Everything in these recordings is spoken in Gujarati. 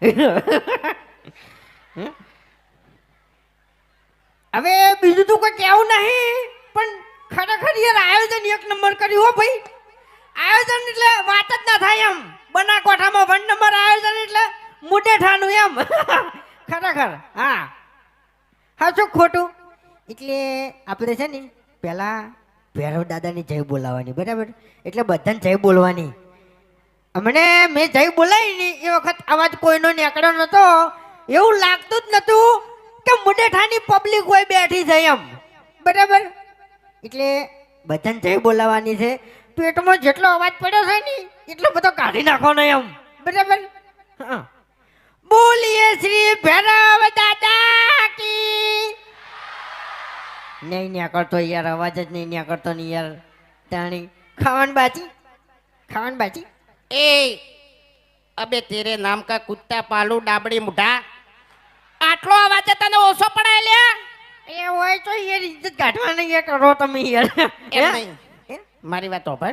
હવે બીજું તો કોઈ કહેવું નહીં, પણ ખરેખર યાર આયોજન એક નંબર કર્યું હો ભાઈ. આયોજન એટલે વાત જ ના થાય એમ. બનાસકાંઠામાં વન નંબર આયોજન એટલે મુટેઠાનું એમ. ખરેખર, હા. હા, શું ખોટું? એટલે આપણે છે ને પહેલાં ભૈરવ દાદાની જય બોલાવવાની, બરાબર? એટલે બધાને જય બોલવાની. અમને મેં જઈ બોલાવી ને એ વખત અવાજ કોઈનો નીકળ્યો નતો એવું લાગતું જ નતું કે મુડેઠાની પબ્લિક હોય બેઠી છે એમ. બરાબર? એટલે બધાને જઈ બોલાવાની છે. પેટમાં જેટલો અવાજ પડ્યો છે ને, એટલો બધો કાઢી નાખવાનો એમ. બરાબર? હા. બોલીએ શ્રી ભૈરવ દાદા કી. નહીં ન્યા કરતો યાર, અવાજ જ નહીં ન્યા કરતો ને યાર. તાણી, ખાવાનું બાજી? ખાવાનું બાજી? એ अबे તેરે नाम का कुत्ता पालू डाबड़ी मुठा આટલો અવાજ તને ઓછો પડાય લે? એ હોય તો યાર ઇજ્જત કાઢવાની એ કરો તમે યાર. એમ નહીં. મારી વાત ઓભર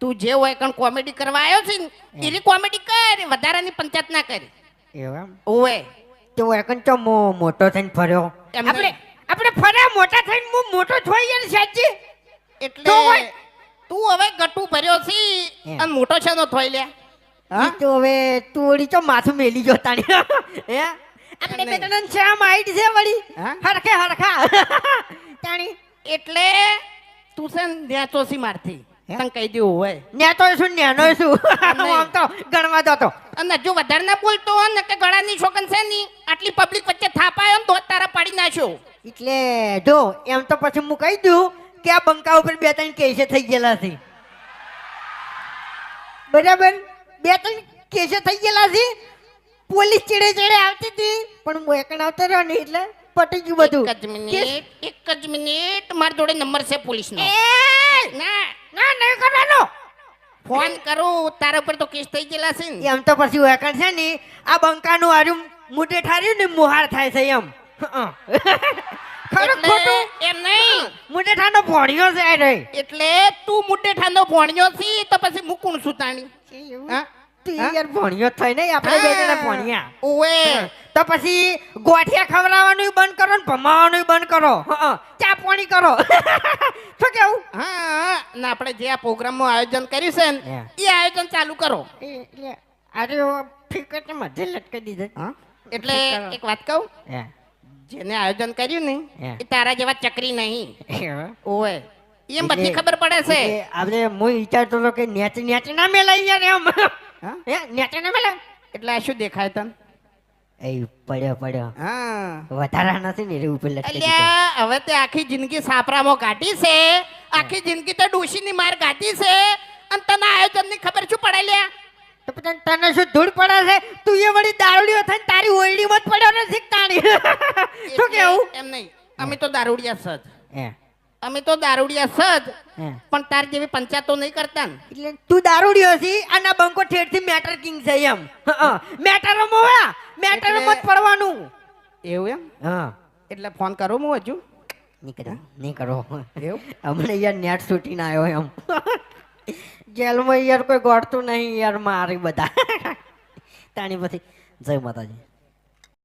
તું જે હોય કણ કોમેડી કરવા આવ્યો છે ને એની કોમેડી કર વધારાની પંચાયત ના કરી. એવા ઓએ તો એકન તો મોટો થઈને ફર્યો? આપણે આપણે ફર્યા મોટા થઈને હું મોટો થઈ યાર સાચી? એટલે તો. તું હવે ગટુ ભર્યો છે અને મોટો છે નો થોઈ લે. હા? તો હવે તુડી તો માથું મેલી ગયો તાણી. હે? આપણે. બેટાને શ્યામ હાઈટ છે વળી? હરખે હરખા. તાણી એટલે તું છે ને ત્યાં ચોસી મારથી? તને કહી દઉં હોય. ન્યા તો શું ન્યાનો શું આમ તો ગણવા દો તો અને જો વધારે ના બોલતો હોય ને કે ગળાની છોકન છે ની આટલી પબ્લિક વચ્ચે થાપાયો ને તો તારા પાડી નાખ્યો. એટલે જો એમ તો પછી હું કહી દઉં કે આ બંકા ઉપર બે ત્રણ કેસે થઈ ગયેલા છે. બરાબર? બે ત્રણ કેસે થઈ ગયેલા છે. પોલીસ ચેડે ચેડે આવતી હતી પણ હું એકણ આવતો રહ્યો ને એટલે પટી ગયું બધું. એક જ મિનિટ એક જ મિનિટ. મારી જોડે નંબર છે પોલીસનો. ના ના નહીં કરવાનો. ફોન કરું તારા ઉપર તો કેસ થઈ ગયેલા છે ને. એમ તો પછી હું એકણ છે ને આ બંકાનું આજુ મોટે ઠાર્યું ને મોહાર થાય છે એમ. ખરું ખોટું. એમ નહીં. મોટે ભોણ્યો છે રે. એટલે તું મુટેઠાનો ભોણ્યો છી તો પછી મુકુણ સુતાણી હા? યાર ભણ્યો થઈ નહીં આપણે બે જણા ભણ્યા. ઓવે. તો પછી ગોઠિયા ખવડાવવાનું બંધ કરો ને ભમાવાનું બંધ કરો. હં, ચા પાણી કરો. શું કેવું? હા ના આપણે જે આ પ્રોગ્રામનું આયોજન કર્યું છે ને એ આયોજન ચાલુ કરો. અરે ફિકટ મધ્ય લટકી દીધે. હા? એટલે એક વાત કહું. જેને આયોજન કર્યું ને એ તારા જેવા ચકરી નહીં. એવું? એમ બધી ખબર પડે છે. આપણે હું વિચારતો હતો કે નેચ નેચ ના મેલાઈ યાર એમ. હે? નેચ ના મેલાય એટલે આ શું દેખાય તને? એ પડ્યો પડ્યો. હા. વધારા નથી ને રે ઉપર લટકી હવે તે આખી જિંદગી સાપરામાં કાઢી છે. આખી જિંદગી તો ડોશીની માર કાઢી છે. અને તને આયોજનની ખબર તો પછી તને શું ધૂળ પડે છે? તું એ વળી દારૂડિયો થઈને તારી ઓયડીમાં જ પડ્યો નથી તાણી. શું કેવું? એમ નહીં. અમે તો દારૂડિયા સજ. હે. અમે તો દારૂડિયા સજ પણ તાર જેવી પંચાયતો નહીં કરતા ને. એટલે તું દારૂડિયો છી અને બંકો ઠેઠથી મેટર કિંગ છે એમ. મેટર હોયા મેટર મત પડવાનું. એવું એમ? હા. એટલે ફોન કરું હું હજુ. નહીં કરો નહીં કરો એવું? હમણાં યાર નેટ શૂટીને આવ્યો એમ. જેલમાં યાર કોઈ ગોઠતું નહીં યાર મારી બધા. તાણી પછી. જય માતાજી.